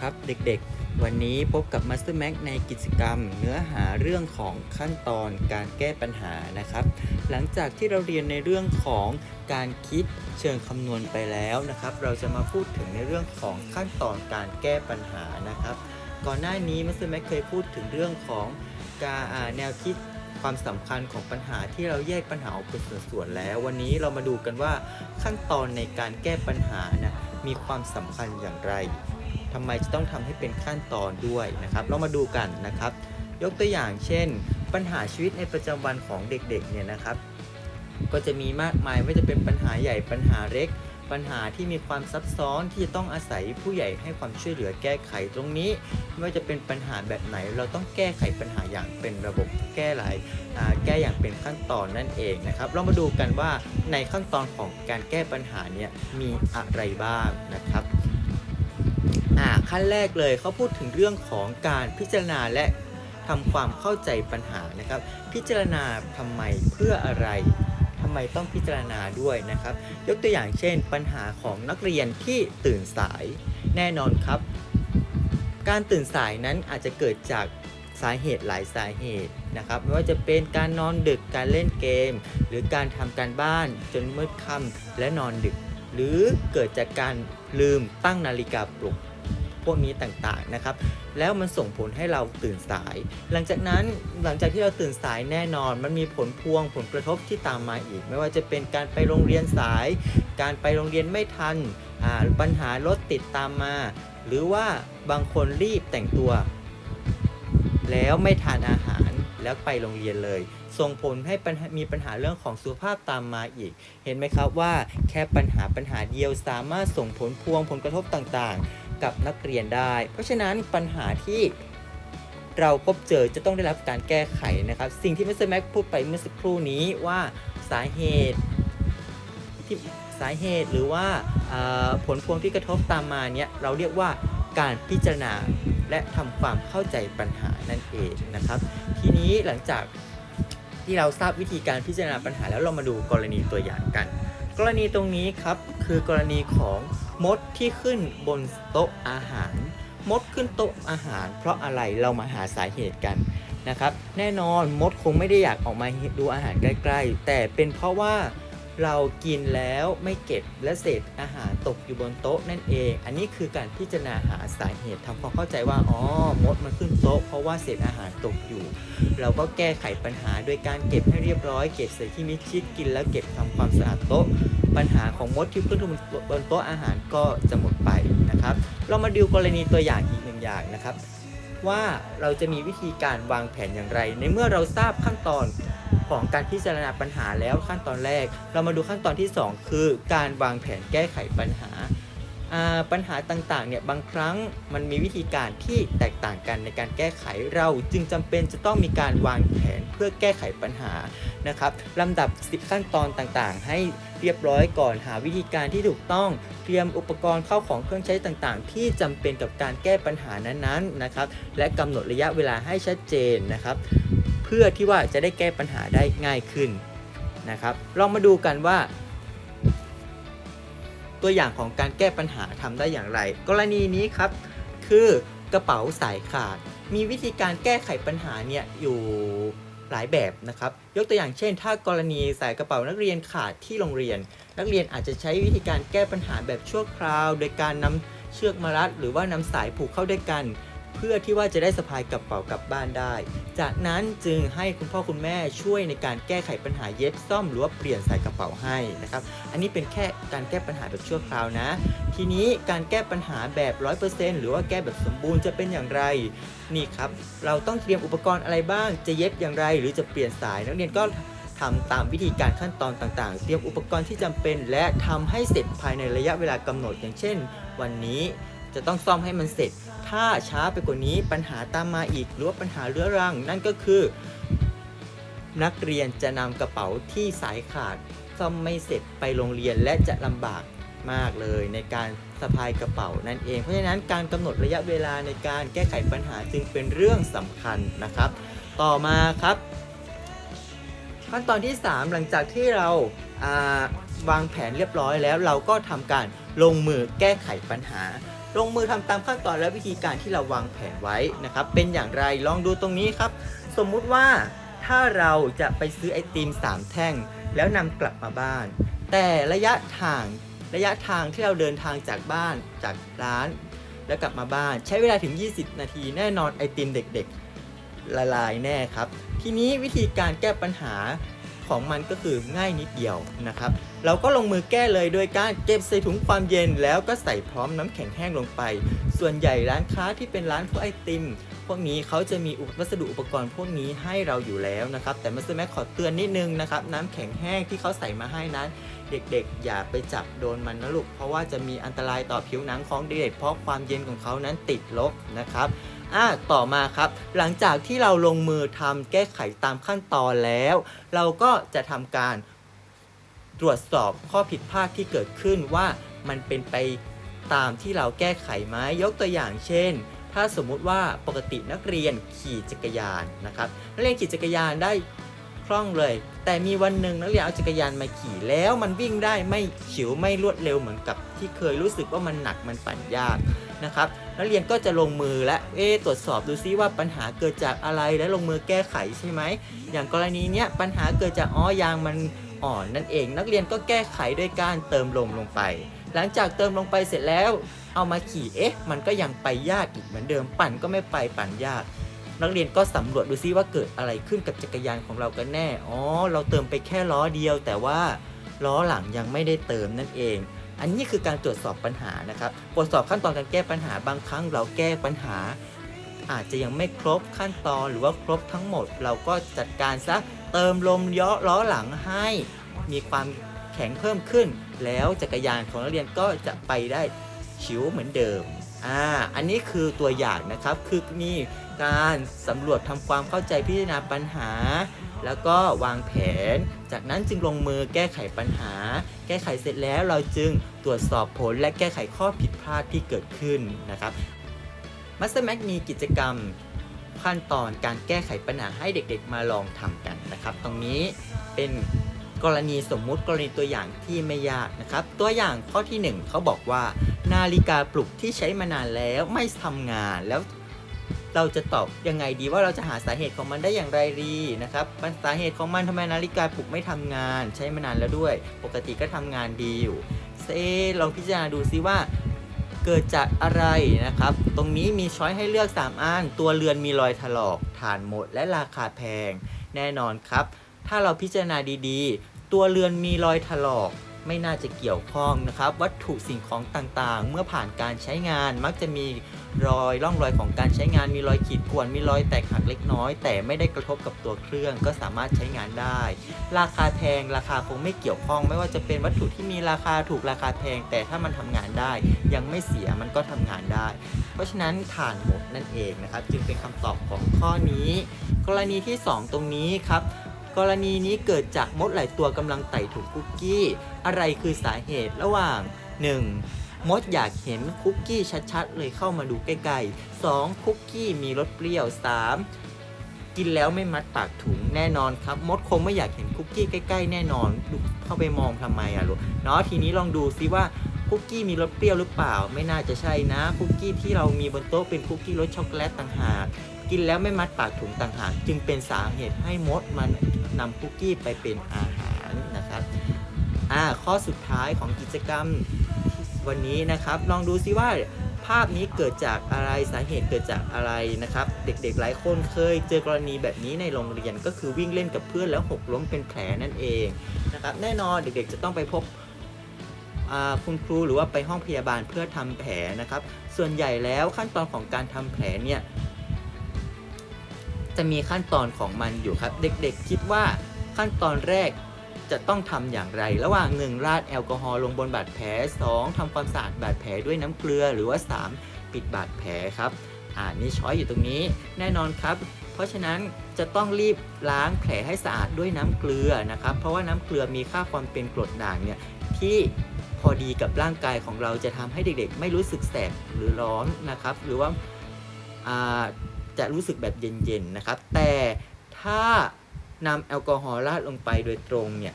ครับเด็กๆ วันนี้พบกับ Master Max ในกิจกรรม เนื้อหาเรื่องของขั้นตอนการแก้ปัญหานะครับ หลังจากที่เราเรียนในเรื่องของการคิดเชิงคำนวณไปแล้วนะครับ เราจะมาพูดถึงในเรื่องของขั้นตอนการแก้ปัญหานะครับ ก่อนหน้านี้ Master Max เคยพูดถึงเรื่องของการแนวคิดความสำคัญของปัญหาที่เราแยกปัญหาออกเป็นส่วนๆแล้ว วันนี้เรามาดูกันว่าขั้นตอนในการแก้ปัญหานะมีความสำคัญอย่างไร ทำไมจะต้องทำให้เป็นขั้นตอนด้วยนะครับ เรามาดูกันนะครับ ยกตัวอย่างเช่น ปัญหาชีวิตในประจำวันของเด็กๆเนี่ยนะครับ ก็จะมีมากมายไม่ว่าจะเป็นปัญหาใหญ่ปัญหาเล็ก ปัญหาที่มีความซับซ้อนที่จะต้องอาศัยผู้ใหญ่ให้ความช่วยเหลือแก้ไขตรงนี้ ไม่ว่าจะเป็นปัญหาแบบไหน เราต้องแก้ไขปัญหาอย่างเป็นระบบแก้หลายแก้อย่างเป็นขั้นตอนนั่นเองนะครับ เรามาดูกันว่าในขั้นตอนของการแก้ปัญหาเนี่ยมีอะไรบ้างนะครับ อ่าขั้นแรกเลยเขาพูดถึงเรื่องของการพิจารณาและทำความเข้าใจปัญหานะครับ พิจารณาทำไมเพื่ออะไรทำไมต้องพิจารณาด้วยนะครับ ยกตัวอย่างเช่น ปัญหาของนักเรียนที่ตื่นสายแน่นอนครับ การตื่นสายนั้นอาจจะเกิดจากสาเหตุหลายสาเหตุนะครับ ไม่ว่าจะเป็นการนอนดึกการเล่นเกม หรือการทำการบ้านจนมืดค่ำและนอนดึก หรือเกิดจากการลืมตั้งนาฬิกาปลุก พวกนี้ต่างๆนะครับ แล้วมันส่งผลให้เราตื่นสาย หลังจากนั้นหลังจากที่เราตื่นสายแน่นอน มันมีผลพวงผลกระทบที่ตามมาอีก ไม่ว่าจะเป็นการไปโรงเรียนสาย การไปโรงเรียนไม่ทันปัญหารถติดตามมา หรือว่าบางคนรีบแต่งตัว แล้วไม่ทานอาหารแล้วไปโรงเรียนเลย ส่งผลให้มีปัญหาเรื่องของสุขภาพตามมาอีก เห็นไหมครับว่าแค่ปัญหาปัญหาเดียวสามารถส่งผลพวงผลกระทบต่างๆ กับนักเรียนได้ เพราะฉะนั้นปัญหาที่เราพบเจอจะต้องได้รับการแก้ไขนะครับ สิ่งที่มิสเตอร์แม็กพูดไปเมื่อสักครู่นี้ว่าสาเหตุที่สาเหตุหรือว่าอ่าผลพวงที่กระทบตามมาเนี่ยเราเรียกว่าการพิจารณาและทำความเข้าใจปัญหานั่นเองนะครับ ทีนี้หลังจากที่เราทราบวิธีการพิจารณาปัญหาแล้วเรามาดูกรณีตัวอย่างกัน กรณีตรงนี้ครับคือกรณีของ มดที่ขึ้นบนโต๊ะอาหาร มดขึ้นโต๊ะอาหาร เพราะอะไรเรามาหาสาเหตุกันนะครับ แน่นอนมดคงไม่ได้อยากออกมาดูอาหารใกล้ ๆ แต่เป็นเพราะว่า เรากินแล้วไม่เก็บและเศษอาหารตกอยู่บนโต๊ะนั่นเอง อันนี้คือการพิจารณาหาสาเหตุทำความเข้าใจว่าอ๋อมดมันขึ้นโต๊ะเพราะว่าเศษอาหารตกอยู่ เราก็แก้ไขปัญหาโดยการเก็บให้เรียบร้อยเก็บใส่ที่มิดชิดกินแล้วเก็บทำความสะอาดโต๊ะ ปัญหาของมดที่ขึ้นบนโต๊ะอาหารก็จะหมดไปนะครับ เรามาดูกรณีตัวอย่างอีกหนึ่งอย่างนะครับว่าเราจะมีวิธีการวางแผนอย่างไร ในเมื่อเราทราบขั้นตอน ของการพิจารณาปัญหาแล้วขั้นตอนแรก เรามาดูขั้นตอนที่ 2 คือการวางแผนแก้ไขปัญหาปัญหาต่างๆเนี่ยบางครั้งมันมีวิธีการที่แตกต่างกันในการแก้ไขเราจึงจำเป็นจะต้องมีการวางแผนเพื่อแก้ไขปัญหานะครับลำดับ 10 ขั้นตอนต่างๆ ให้เรียบร้อยก่อนหาวิธีการที่ถูกต้องเตรียมอุปกรณ์เข้าของเครื่องใช้ต่างๆ ที่จำเป็นกับการแก้ปัญหานั้นๆนะครับและกำหนดระยะเวลาให้ชัดเจนนะครับ เพื่อที่ว่าจะได้แก้ปัญหาได้ง่ายขึ้นนะครับลองมาดูกันว่า ตัวอย่างของการแก้ปัญหาทำได้อย่างไร กรณีนี้ครับ คือกระเป๋าสายขาด มีวิธีการแก้ไขปัญหาเนี่ยอยู่หลายแบบนะครับ ยกตัวอย่างเช่น ถ้ากรณีสายกระเป๋านักเรียนขาดที่โรงเรียน นักเรียนอาจจะใช้วิธีการแก้ปัญหาแบบชั่วคราว โดยการนำเชือกมารัด หรือว่านำสายผูกเข้าด้วยกัน เพื่อที่ว่าจะได้สะพายกระเป๋ากลับบ้านได้ จากนั้นจึงให้คุณพ่อคุณแม่ช่วยในการแก้ไขปัญหาเย็บซ่อมหรือว่าเปลี่ยนสายกระเป๋าให้นะครับ อันนี้เป็นแค่การแก้ปัญหาแบบชั่วคราวนะ ทีนี้การแก้ปัญหาแบบ 100%หรือว่าแก้แบบสมบูรณ์จะเป็นอย่างไร นี่ครับ เราต้องเตรียมอุปกรณ์อะไรบ้าง จะเย็บอย่างไร หรือจะเปลี่ยนสายนักเรียนก็ทำตามวิธีการขั้นตอนต่างๆ เตรียมอุปกรณ์ที่จำเป็น และทำให้เสร็จภายในระยะเวลากำหนดอย่างเช่น วันนี้ จะต้องซ่อมให้มันเสร็จ ถ้าช้าไปกว่านี้ปัญหาตามมาอีก หรือว่าปัญหาเรื้อรัง นั่นก็คือ นักเรียนจะนำกระเป๋าที่สายขาดซ่อมไม่เสร็จไปโรงเรียนและจะลำบากมากเลยในการสะพายกระเป๋านั่นเอง เพราะฉะนั้นการกำหนดระยะเวลาในการแก้ไขปัญหาจึงเป็นเรื่องสำคัญนะครับ ต่อมาครับ ขั้นตอนที่ 3 หลังจากที่เราาวางแผนเรียบร้อยแล้วเราก็ทำการลงมือแก้ไขปัญหา ลงมือทำตามขั้นตอนและวิธีการที่เราวางแผนไว้นะครับ เป็นอย่างไรลองดูตรงนี้ครับ สมมุติว่าถ้าเราจะไปซื้อไอติม 3 แท่ง แล้วนำกลับมาบ้าน แต่ระยะทางระยะทางที่เราเดินทางจากบ้านจากร้าน แล้วกลับมาบ้าน ใช้เวลาถึง 20 นาทีแน่นอนไอติมเด็กๆละลายแน่ครับ ทีนี้วิธีการแก้ปัญหา ของมันก็คือง่ายนิดเดียวนะครับ เราก็ลงมือแก้เลยโดยการเก็บใส่ถุงความเย็นแล้วก็ใส่พร้อมน้ำแข็งแห้งลงไป ส่วนใหญ่ร้านค้าที่เป็นร้านพวกไอติม พวกนี้เขาจะมีอุปวัสดุอุปกรณ์พวกนี้ให้เราอยู่แล้วนะครับ แต่มาสเตอร์แม็กขอเตือนนิดนึงนะครับ น้ำแข็งแห้งที่เขาใส่มาให้นั้น เด็กๆ อย่าไปจับโดนมันนะลูก เพราะว่าจะมีอันตรายต่อผิวหนังของเด็กเพราะความเย็นของเขานั้นติดลบนะครับอะต่อมาครับ หลังจากที่เราลงมือทำแก้ไขตามขั้นตอนแล้ว เราก็จะทำการตรวจสอบข้อผิดพลาดที่เกิดขึ้นว่ามันเป็นไปตามที่เราแก้ไขไหมยกตัวอย่างเช่น ถ้าสมมุติว่าปกตินักเรียนขี่จักรยานนะครับนักเรียนขี่จักรยานได้คล่องเลย แต่มีวันหนึ่งนักเรียนเอาจักรยานมาขี่แล้วมันวิ่งได้ไม่ฉิวไม่รวดเร็วเหมือนกับที่เคยรู้สึกว่ามันหนักมันปั่นยากนะครับนักเรียนก็จะลงมือและเอตรวจสอบดูซิว่าปัญหาเกิดจากอะไรและลงมือแก้ไขใช่ไหมอย่างกรณีเนี้ยปัญหาเกิดจากอ๋อยางมัน อ่อนนั่นเอง นักเรียนก็แก้ไขด้วยการเติมลมลงไป หลังจากเติมลงไปเสร็จแล้ว เอามาขี่เอ๊ะ มันก็ยังไปยากอีกเหมือนเดิมปั่นก็ไม่ไปปั่นยาก นักเรียนก็สำรวจดูซิว่าเกิดอะไรขึ้นกับจักรยานของเรากันแน่ อ๋อ เราเติมไปแค่ล้อเดียว แต่ว่าล้อหลังยังไม่ได้เติมนั่นเอง อันนี้คือการตรวจสอบปัญหานะครับ ตรวจสอบขั้นตอนการแก้ปัญหาบางครั้งเราแก้ปัญหาอาจจะยังไม่ครบขั้นตอนหรือว่าครบทั้งหมด เราก็จัดการซะ เติมลมย่อล้อหลังให้มีความแข็งเพิ่มขึ้น แล้วจักรยานของนักเรียนก็จะไปได้ชิวเหมือนเดิมอ่าอันนี้คือตัวอย่างนะครับคือมีการสำรวจทำความเข้าใจพิจารณาปัญหา แล้วก็วางแผน จากนั้นจึงลงมือแก้ไขปัญหา แก้ไขเสร็จแล้วเราจึงตรวจสอบผลและแก้ไขข้อผิดพลาดที่เกิดขึ้นนะครับ m a s t e r m a c มีกิจกรรม ขั้นตอนการแก้ไขปัญหาให้เด็กๆ มาลองทำกันนะครับ ตรงนี้เป็นกรณีสมมุติกรณีตัวอย่างที่ไม่ยากนะครับ ตัวอย่างข้อทีหนึ่1เขาบอกว่า นาฬิกาปลุกที่ใช้มานานแล้วไม่ทำงานแล้วเราจะตอบยังไงดีว่าเราจะหาสาเหตุของมันได้อย่างไรดีนะครับมันสาเหตุของมันทำไมนาฬิกาปลุกไม่ทำงาน ใช้มานานแล้วด้วย ปกติก็ทำงานดีอยู่เซลองพิจารณาดูซิว่า เกิดจากอะไรนะครับ ตรงนี้มีช้อยให้เลือก 3 อัน ตัวเรือนมีรอยถลอก ฐานหมด และราคาแพง แน่นอนครับ ถ้าเราพิจารณาดีๆ ตัวเรือนมีรอยถลอก ไม่น่าจะเกี่ยวข้องนะครับ วัตถุสิ่งของต่างๆ เมื่อผ่านการใช้งานมักจะมีรอยร่องรอยของการใช้งาน มีรอยขีดข่วนมีรอยแตกหักเล็กน้อย แต่ไม่ได้กระทบกับตัวเครื่องก็สามารถใช้งานได้ ราคาแพงราคาคงไม่เกี่ยวข้อง ไม่ว่าจะเป็นวัตถุที่มีราคาถูกราคาแพง แต่ถ้ามันทำงานได้ ยังไม่เสียมันก็ทำงานได้ เพราะฉะนั้นฐานหมดนั่นเองนะครับ จึงเป็นคำตอบของข้อนี้ กรณีที่ 2 ตรงนี้ครับ กรณีนี้เกิดจากมดหลายตัวกำลังไต่ถูกคุกกี้ อะไรคือสาเหตุระหว่าง 1. มดอยากเห็นคุกกี้ชัดๆ เลยเข้ามาดูใกล้ๆ 2. คุกกี้มีรสเปรี้ยว 3. กินแล้วไม่มัดปากถุงแน่นอนครับ มดคงไม่อยากเห็นคุกกี้ใกล้ๆ แน่นอนดูเข้าไปมองทำไมอะลูกเนาะทีนี้ลองดูซิว่าคุกกี้มีรสเปรี้ยวหรือเปล่า ไม่น่าจะใช่นะ คุกกี้ที่เรามีบนโต๊ะเป็นคุกกี้รสช็อกโกแลตต่างหาก กินแล้วไม่มัดปากถุงต่างหากจึงเป็นสาเหตุให้มดมันนำคุกกี้ไปเป็นอาหารนะครับอ่าข้อสุดท้ายของกิจกรรมวันนี้นะครับ ลองดูซิว่าภาพนี้เกิดจากอะไรสาเหตุเกิดจากอะไรนะครับ เด็กๆหลายคนเคยเจอกรณีแบบนี้ในโรงเรียนก็คือวิ่งเล่นกับเพื่อนแล้วหกล้มเป็นแผลนั่นเองนะครับแน่นอนเด็กๆจะต้องไปพบคุณครูหรือว่าไปห้องพยาบาลเพื่อทำแผลนะครับ ส่วนใหญ่แล้วขั้นตอนของการทำแผลเนี่ย จะมีขั้นตอนของมันอยู่ครับ เด็กๆ คิดว่าขั้นตอนแรกจะต้องทำอย่างไร ระหว่าง 1. ราดแอลกอฮอล์ลงบนบาดแผล 2. ทำความสะอาดบาดแผลด้วยน้ำเกลือหรือว่า 3. ปิดบาดแผลครับอ่านี่ช้อยอยู่ตรงนี้แน่นอนครับ เพราะฉะนั้นจะต้องรีบล้างแผลให้สะอาดด้วยน้ำเกลือนะครับ เพราะว่าน้ำเกลือมีค่าความเป็นกรดด่างเนี่ยที่พอดีกับร่างกายของเราจะทำให้เด็กๆ ไม่รู้สึกแสบหรือร้อนนะครับ หรือว่าอ่า จะรู้สึกแบบเย็นๆนะครับ แต่ถ้านำแอลกอฮอล์ราดลงไปโดยตรงเนี่ย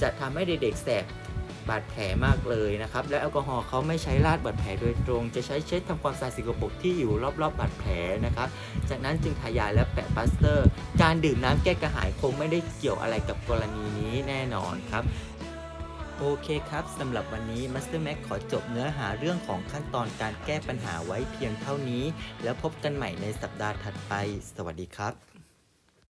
จะทำให้เด็กๆแสบบาดแผลมากเลยนะครับ และแอลกอฮอล์เขาไม่ใช้ราดบาดแผลโดยตรง จะใช้เช็ดทำความสะอาดสิ่งสกปรกที่อยู่รอบๆบาดแผลนะครับ จากนั้นจึงทายาและแปะปลาสเตอร์ การดื่มน้ำแก้กระหายคงไม่ได้เกี่ยวอะไรกับกรณีนี้แน่นอนครับ โอเคครับสำหรับวันนี้ Master Mac ขอจบเนื้อหาเรื่องของขั้นตอนการแก้ปัญหาไว้เพียงเท่านี้ แล้วพบกันใหม่ในสัปดาห์ถัดไป สวัสดีครับ